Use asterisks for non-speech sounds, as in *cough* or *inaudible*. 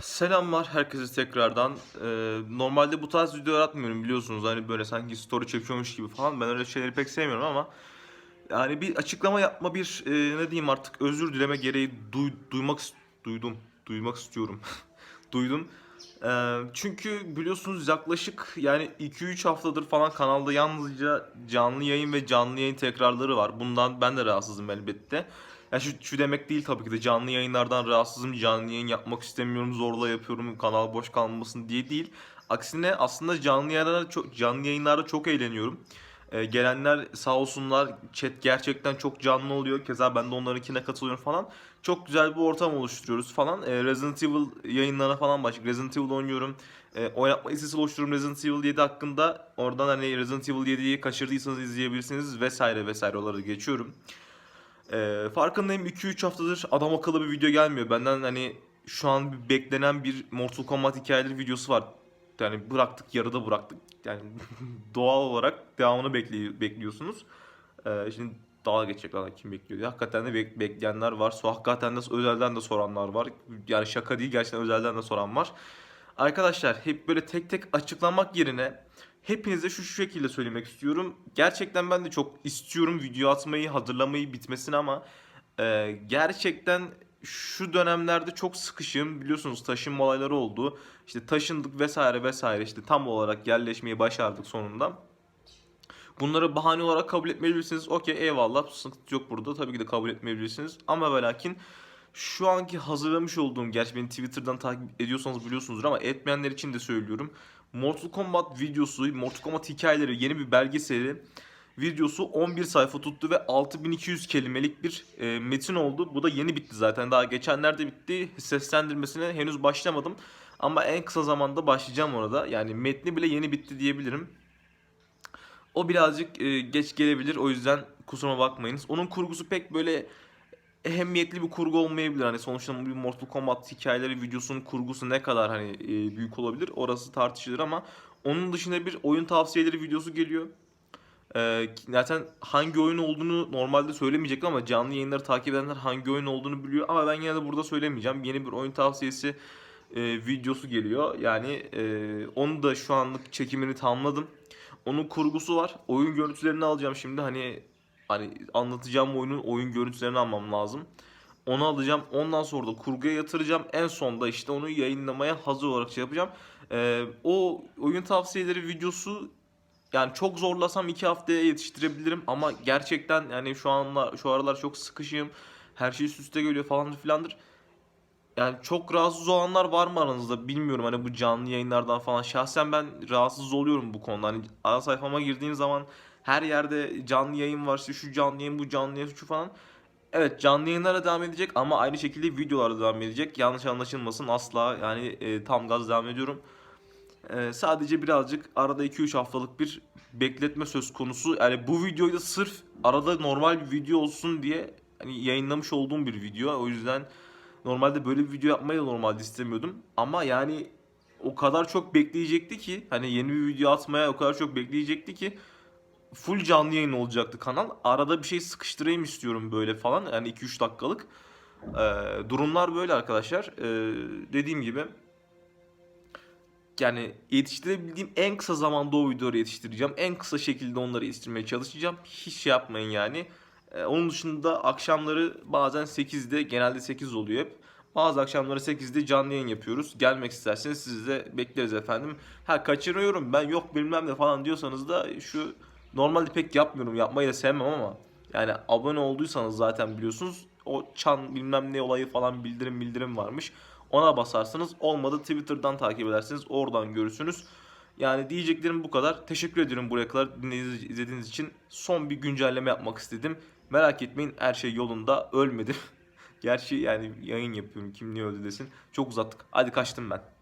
Selamlar herkese tekrardan. Ee, normalde bu tarz videolar atmıyorum biliyorsunuz. Hani böyle sanki story çekiyormuş gibi falan. Ben öyle şeyleri pek sevmiyorum ama yani bir açıklama yapma bir e, ne diyeyim artık özür dileme gereği duy- duymak duydum. Duymak istiyorum. *laughs* Duydum. Çünkü biliyorsunuz yaklaşık yani 2-3 haftadır falan kanalda yalnızca canlı yayın ve canlı yayın tekrarları var. Bundan ben de rahatsızım elbette. Ya şu, şu demek değil tabii ki de canlı yayınlardan rahatsızım, canlı yayın yapmak istemiyorum, zorla yapıyorum, kanal boş kalmasın diye değil. Aksine aslında canlı yayınlarda çok, canlı yayınlarda çok eğleniyorum. Ee, gelenler sağ olsunlar, chat gerçekten çok canlı oluyor. Keza ben de onlarınkine katılıyorum falan. Çok güzel bir ortam oluşturuyoruz falan. Ee, Resident Evil yayınlarına falan başladık. Resident Evil oynuyorum. Ee, oynatma listesi oluşturuyorum Resident Evil 7 hakkında. Oradan hani Resident Evil 7'yi kaçırdıysanız izleyebilirsiniz vesaire vesaire oraları geçiyorum. Ee, farkındayım 2-3 haftadır adam akıllı bir video gelmiyor. Benden hani şu an beklenen bir Mortal Kombat hikayeleri videosu var. Yani bıraktık yarıda bıraktık. Yani *laughs* doğal olarak devamını bekli bekliyorsunuz. Ee, şimdi dalga geçecekler kim bekliyor diye. Hakikaten de bek- bekleyenler var. So, hakikaten de özelden de soranlar var. Yani şaka değil gerçekten özelden de soran var. Arkadaşlar hep böyle tek tek açıklamak yerine hepinize şu, şu şekilde söylemek istiyorum. Gerçekten ben de çok istiyorum video atmayı, hazırlamayı, bitmesini ama e, gerçekten şu dönemlerde çok sıkışım. Biliyorsunuz taşınma olayları oldu. İşte taşındık vesaire vesaire işte tam olarak yerleşmeyi başardık sonunda. Bunları bahane olarak kabul etmeyebilirsiniz. Okey eyvallah sıkıntı yok burada. Tabii ki de kabul etmeyebilirsiniz. Ama ve lakin şu anki hazırlamış olduğum, gerçi beni Twitter'dan takip ediyorsanız biliyorsunuzdur ama etmeyenler için de söylüyorum. Mortal Kombat videosu, Mortal Kombat hikayeleri yeni bir belgeseli videosu 11 sayfa tuttu ve 6200 kelimelik bir e, metin oldu. Bu da yeni bitti zaten. Daha geçenlerde bitti. Seslendirmesine henüz başlamadım. Ama en kısa zamanda başlayacağım orada. Yani metni bile yeni bitti diyebilirim. O birazcık e, geç gelebilir. O yüzden kusuruma bakmayınız. Onun kurgusu pek böyle ehemmiyetli bir kurgu olmayabilir. Hani sonuçta bir Mortal Kombat hikayeleri videosunun kurgusu ne kadar hani e, büyük olabilir orası tartışılır ama onun dışında bir oyun tavsiyeleri videosu geliyor. Ee, zaten hangi oyun olduğunu normalde söylemeyecektim ama canlı yayınları takip edenler hangi oyun olduğunu biliyor. Ama ben yine de burada söylemeyeceğim. Yeni bir oyun tavsiyesi e, videosu geliyor. Yani e, onu da şu anlık çekimini tamamladım. Onun kurgusu var. Oyun görüntülerini alacağım şimdi. Hani hani anlatacağım oyunun oyun görüntülerini almam lazım. Onu alacağım. Ondan sonra da kurguya yatıracağım. En sonda işte onu yayınlamaya hazır olarak şey yapacağım. Ee, o oyun tavsiyeleri videosu yani çok zorlasam iki haftaya yetiştirebilirim ama gerçekten yani şu anla şu aralar çok sıkışığım. Her şey üst üste geliyor falan filandır. Yani çok rahatsız olanlar var mı aranızda bilmiyorum hani bu canlı yayınlardan falan. Şahsen ben rahatsız oluyorum bu konuda. Hani ana sayfama girdiğim zaman her yerde canlı yayın var. İşte şu canlı yayın, bu canlı yayın, şu falan. Evet canlı yayınlara devam edecek ama aynı şekilde videolara devam edecek. Yanlış anlaşılmasın asla yani e, tam gaz devam ediyorum. E, sadece birazcık arada 2-3 haftalık bir bekletme söz konusu. Yani bu videoyu da sırf arada normal bir video olsun diye hani yayınlamış olduğum bir video. O yüzden normalde böyle bir video yapmayı da normalde istemiyordum. Ama yani o kadar çok bekleyecekti ki hani yeni bir video atmaya o kadar çok bekleyecekti ki full canlı yayın olacaktı kanal. Arada bir şey sıkıştırayım istiyorum böyle falan. Yani 2-3 dakikalık. Ee, durumlar böyle arkadaşlar. Ee, dediğim gibi yani yetiştirebildiğim en kısa zamanda o videoları yetiştireceğim. En kısa şekilde onları yetiştirmeye çalışacağım. Hiç şey yapmayın yani. Ee, onun dışında akşamları bazen 8'de genelde 8 oluyor hep. Bazı akşamları 8'de canlı yayın yapıyoruz. Gelmek isterseniz sizi de bekleriz efendim. Ha kaçırıyorum ben yok bilmem ne falan diyorsanız da şu normalde pek yapmıyorum. Yapmayı da sevmem ama yani abone olduysanız zaten biliyorsunuz o çan bilmem ne olayı falan bildirim bildirim varmış. Ona basarsınız. Olmadı Twitter'dan takip edersiniz. Oradan görürsünüz. Yani diyeceklerim bu kadar. Teşekkür ediyorum buraya kadar dinlediğiniz, izlediğiniz için. Son bir güncelleme yapmak istedim. Merak etmeyin her şey yolunda. Ölmedim. *laughs* Gerçi yani yayın yapıyorum. Kim niye öldü desin. Çok uzattık. Hadi kaçtım ben.